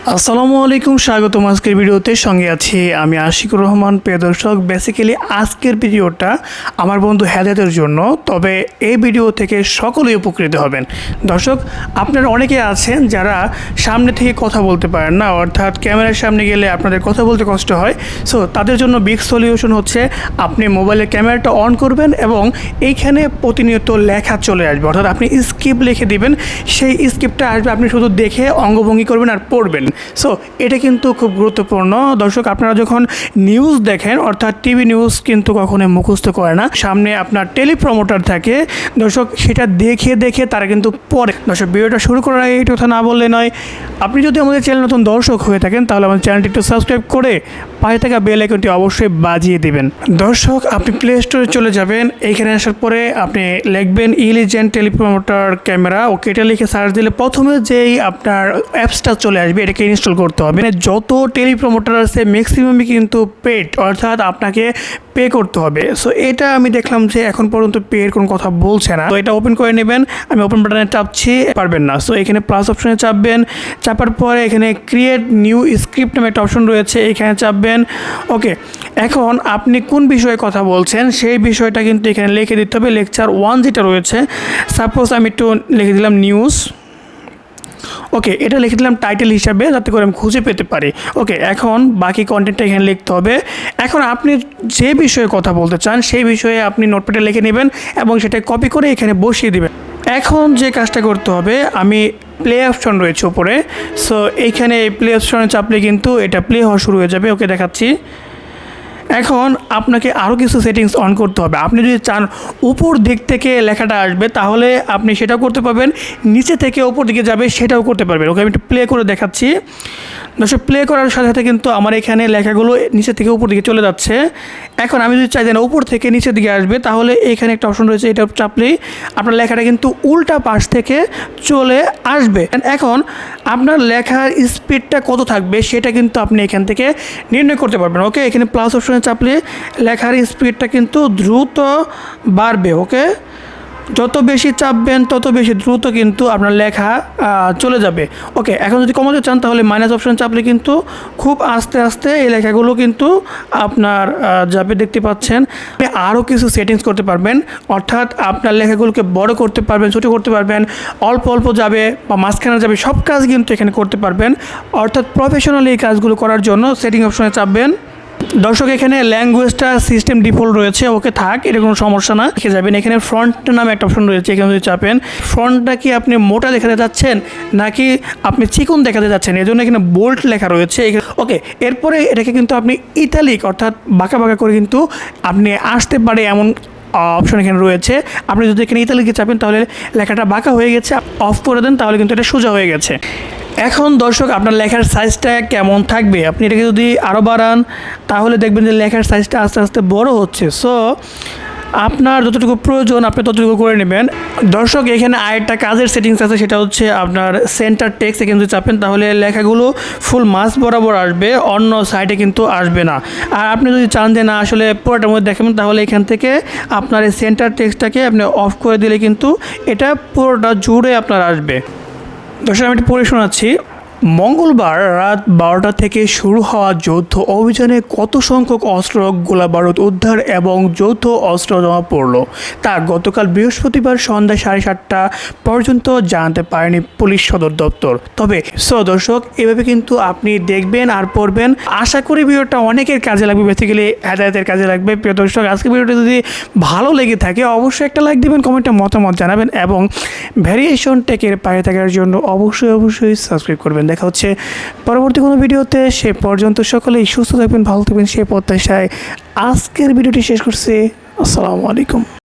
আসসালামু আলাইকুম, স্বাগতম আজকের ভিডিওতে। সঙ্গে আছি আমি আশিকুর রহমান, প্রিয় দর্শক। বেসিক্যালি আজকের ভিডিওটা আমার বন্ধু হেদায়তের জন্য, তবে এই ভিডিও থেকে সকলেই উপকৃত হবেন। দর্শক, আপনারা অনেকে আছেন যারা সামনে থেকে কথা বলতে পারেন না, অর্থাৎ ক্যামেরার সামনে গেলে আপনাদের কথা বলতে কষ্ট হয়। সো তাদের জন্য বিগ সলিউশন হচ্ছে, আপনি মোবাইলের ক্যামেরাটা অন করবেন এবং এইখানে প্রতিনিয়ত লেখা চলে আসবে। অর্থাৎ আপনি স্ক্রিপ্ট লিখে দিবেন, সেই স্ক্রিপ্টটা আসবে, আপনি শুধু দেখে অঙ্গভঙ্গি করবেন আর পড়বেন। সো এটা কিন্তু খুব গুরুত্বপূর্ণ। দর্শক, আপনারা যখন নিউজ দেখেন, অর্থাৎ টিভি নিউজ কিন্তু কখনো মুখস্থ করে না। সামনে আপনার টেলিপ্রমোটার থাকে। দর্শক, সেটা দেখে দেখে তারা কিন্তু পরে দর্শক, ভিডিওটা শুরু করার আগে কথা না বললে নয়, আপনি যদি আমাদের চ্যানেল নতুন দর্শক হয়ে থাকেন, তাহলে আমাদের চ্যানেলটি একটু সাবস্ক্রাইব করে পাশে থাকা বেল আইকনটি অবশ্যই বাজিয়ে দিবেন। দর্শক, আপনি প্লে স্টোরে চলে যাবেন। এইখানে আসার পরে আপনি লিখবেন ইলিজেন্ট টেলিপ্রমোটার ক্যামেরা ওকে, এটা লিখে সার্চ দিলে প্রথমে যেই আপনার অ্যাপসটা চলে আসবে এটাকে ইনস্টল করতে হবে। মানে যত টেলিপ্রমোটার আছে ম্যাক্সিমামই কিন্তু পেড অর্থাৎ আপনাকে পে করতে হবে। সো এটা আমি দেখলাম যে এখন পর্যন্ত পে এর কোনো কথা বলছে না। তো এটা ওপেন করে নেবেন। আমি ওপেন বাটনে চাপছি, পারবেন না। সো এখানে প্লাস অপশনে চাপবেন। চাপার পরে এখানে ক্রিয়েট নিউ স্ক্রিপ্ট নামে একটা অপশন রয়েছে, এখানে চাপবেন। ওকে এখন আপনি কোন বিষয়ে কথা বলছেন, সেই বিষয়টা কিন্তু এখানে লিখে দিতে হবে। লেকচার ওয়ান যেটা রয়েছে সাপোজ আমি একটু লিখে দিলাম নিউজ ওকে এটা লিখে দিলাম টাইটেল হিসাবে যাতে করে আমি খুঁজে পেতে পারি। ওকে এখন বাকি কন্টেন্টটা এখানে লিখতে হবে। এখন আপনি যে বিষয়ে কথা বলতে চান, সেই বিষয়ে আপনি নোটপ্যাডে লিখে নেবেন এবং সেটা কপি করে এখানে বসিয়ে দেবেন। এখন যে কাজটা করতে হবে, আমি প্লে অপশন রয়েছে উপরে। সো এইখানে এই প্লে অপশনে চাপলে কিন্তু এটা প্লে হওয়া শুরু হয়ে যাবে। ওকে দেখাচ্ছি। এখন আপনাকে আরও কিছু সেটিংস অন করতে হবে। আপনি যদি চান উপর দিক থেকে লেখাটা আসবে, তাহলে আপনি সেটাও করতে পারবেন, নিচে থেকে উপর দিকে যাবে, সেটাও করতে পারবেন। ওকে, আমি একটু প্লে করে দেখাচ্ছি। দর্শক প্লে করার সাথে সাথে কিন্তু আমার এখানে লেখাগুলো নিচে থেকে উপর দিকে চলে যাচ্ছে। এখন আমি যদি চাই যে উপর থেকে নিচের দিকে আসবে, তাহলে এখানে একটা অপশন রয়েছে, এটা চাপলেই আপনার লেখাটা কিন্তু উল্টা পাশ থেকে চলে আসবে। এখন আপনার লেখার স্পিডটা কত থাকবে, সেটা কিন্তু আপনি এখান থেকে নির্ণয় করতে পারবেন ওকে এখানে প্লাস অপশনে চাপলে লেখার স্পিডটা কিন্তু দ্রুত বাড়বে ওকে যত বেশি চাপবেন, তত বেশি দ্রুত কিন্তু আপনার লেখা চলে যাবে। ওকে এখন যদি কমাতে চান তাহলে মাইনাস অপশন চাপলে কিন্তু খুব আস্তে আস্তে এই লেখাগুলো কিন্তু আপনার যাবে দেখতে পাচ্ছেন। আরও কিছু সেটিংস করতে পারবেন। অর্থাৎ আপনার লেখাগুলোকে বড় করতে পারবেন, ছোটো করতে পারবেন। অল্প অল্প যাবে বা মাঝখানে যাবে সব কাজ কিন্তু এখানে করতে পারবেন। অর্থাৎ প্রফেশনাল এই কাজগুলো করার জন্য সেটিং অপশনে চাপবেন। দর্শক, এখানে ল্যাঙ্গুয়েজটা সিস্টেম ডিফল্ট রয়েছে। ওকে থাক, এটা কোনো সমস্যা না। দেখে যাবেন, এখানে ফ্রন্ট নামে একটা অপশন রয়েছে, এখানে যদি চাপেন। ফ্রন্টটা কি আপনি মোটা দেখাতে যাচ্ছেন, নাকি আপনি চিকন দেখাতে যাচ্ছেন? জন্য এখানে বোল্ট লেখা রয়েছে। ওকে, এরপরে এটাকে কিন্তু আপনি ইতালিক অর্থাৎ বাঁকা বাঁকা করে কিন্তু আপনি আসতে পারে এমন অপশন এখানে রয়েছে। আপনি যদি এখানে ইতালিকে চাপেন, তাহলে লেখাটা বাঁকা হয়ে গেছে অফ করে দেন, তাহলে কিন্তু এটা সোজা হয়ে গেছে। এখন দর্শক, আপনার লেখার সাইজটা কেমন থাকবে? আপনি এটাকে যদি আরও বাড়ান, তাহলে দেখবেন যে লেখার সাইজটা আস্তে আস্তে বড় হচ্ছে। সো আপনার যতটুকু প্রয়োজন, আপনি ততটুকু করে নেবেন। দর্শক, এখানে আরেকটা কাজের সেটিংস আছে, সেটা হচ্ছে আপনার সেন্টার টেক্সট এখানে যদি চাপেন, তাহলে লেখাগুলো ফুল মাস বরাবর আসবে, অন্য সাইডে কিন্তু আসবে না। আর আপনি যদি চান যে না, আসলে পুরোটার মধ্যে দেখাবেন, তাহলে এখান থেকে আপনার এই সেন্টার টেক্সটাকে আপনি অফ করে দিলে কিন্তু এটা পুরোটা জুড়ে আপনার আসবে। দর্শক আমি একটু পড়ে শোনাচ্ছি। মঙ্গলবার রাত বারোটা থেকে শুরু হওয়া যৌথ অভিযানে কত সংখ্যক অস্ত্র গোলা বারুদ উদ্ধার এবং যৌথ অস্ত্র জমা পড়ল, তা গতকাল বৃহস্পতিবার সন্ধ্যা সাড়ে সাতটা পর্যন্ত জানাতে পারেনি পুলিশ সদর দপ্তর। তবে দর্শক, এভাবে কিন্তু আপনি দেখবেন আর পড়বেন। আশা করি ভিডিওটা অনেকের কাজে লাগবে বেসিক্যালি হেদায়তের কাজে লাগবে। প্রিয় দর্শক, আজকে ভিডিওটা যদি ভালো লেগে থাকে, অবশ্যই একটা লাইক দেবেন, কমেন্টে মতামত জানাবেন এবং ভ্যারিয়েশন টেকের পায়ে থাকার জন্য অবশ্যই অবশ্যই সাবস্ক্রাইব করবেন। দেখা হচ্ছে পরবর্তী কোনো ভিডিওতে। সে পর্যন্ত সকলেই সুস্থ থাকবেন, ভালো থাকবেন সে প্রত্যাশায় আজকের ভিডিওটি শেষ করছে। আসসালামু আলাইকুম।